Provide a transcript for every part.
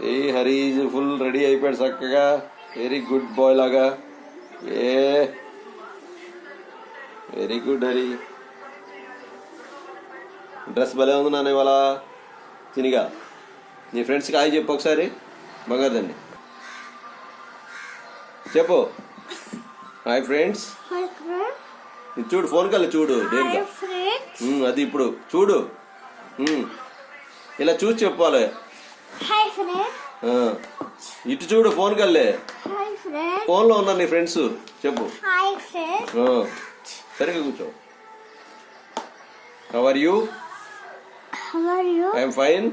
ఏ Hari full ready అయిపోయాడు చక్కగా. Very good boy లాగా. ఏ వెరీ గుడ్ హరి. డ్రెస్ భలే ఉంది నాన్న ఇవాళ. చినిగా నీ ఫ్రెండ్స్కి హాయ్ చెప్పు ఒకసారి. బంగారుదండి చెప్పు. హాయ్ ఫ్రెండ్స్ చూడు ఫోన్ కల్లా చూడు అది ఇప్పుడు. చూడు. ఇలా చూసి చెప్పాలి. Hi friend. ఆ, ఇటు చూడు ఫోన్ కల్లే. Hi friend. ఫోన్లో ఉన్నారు నీ ఫ్రెండ్స్. చెప్పు. Hi friend. ఆ, సరిగ్గా కూర్చో. How are you How are you? I'm fine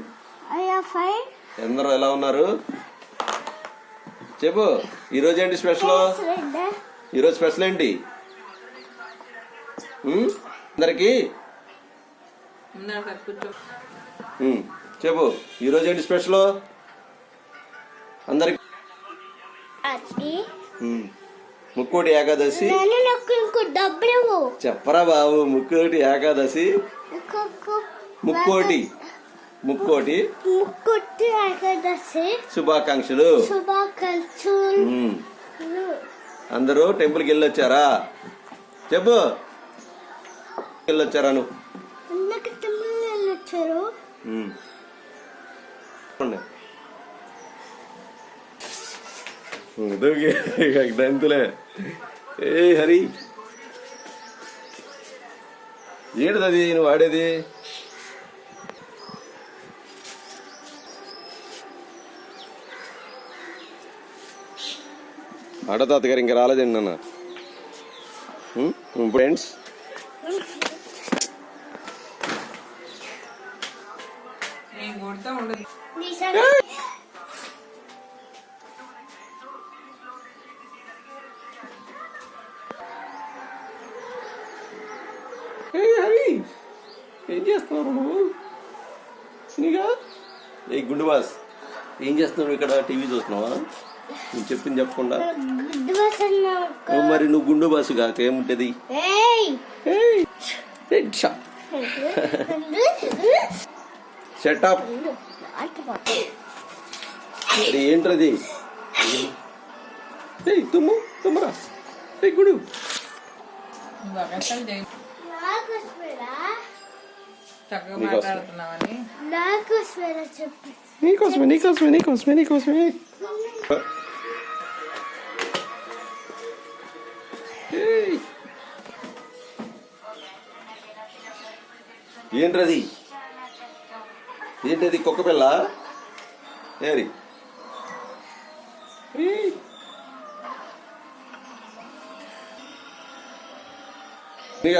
Are you fine? అందరూ ఎలా ఉన్నారు? చెప్పు. ఈరోజు ఏంటి స్పెషల్. ఈరోజు స్పెషల్ ఏంటి? అందరికి? చెప్పు. ఈరోజు ఏంటి స్పెషల్? అందరికి ముక్కోటి ఏకాదశి. చెప్పరా బాబు ముక్కోటి ఏకాదశి. ముక్కోటి. ముక్కోటి. ముక్కుటి ఏకాదశి. శుభాకాంక్షలు. శుభాకాంక్షలు. అందరూ టెంపుల్కి వెళ్ళొచ్చారా? చెప్పు. వెళ్ళొచ్చారా నువ్వు? దంతులే ఏ హరి. ఏడుదది నువ్వు వాడేది ఆడతాత గారు ఇంకా రాలేదండి నాన్న. ఫ్రెండ్స్ నేను కొడతా ఉండదు. ఏ చేస్తున్నావు నువ్వు? ఏ గుండు బాస్ ఏం చేస్తున్నావు ఇక్కడ టీవీ చూస్తున్నావా? నువ్వు చెప్పింది చెప్పకుండా. నువ్వు మరి నువ్వు గుండు బాసు కాక ఏముంటది ఏయ్ సెటప్ మరి ఏంటది ఏయ్ తుమ్ము తుమ్మరా. ఏ గుడు. నీకోసమే నీకోసమే నీకోసమే నీకోసమే. ఏయ్. ఏంట్రది? ఏంటది కుక్క పిల్ల? ఏరి. ఇక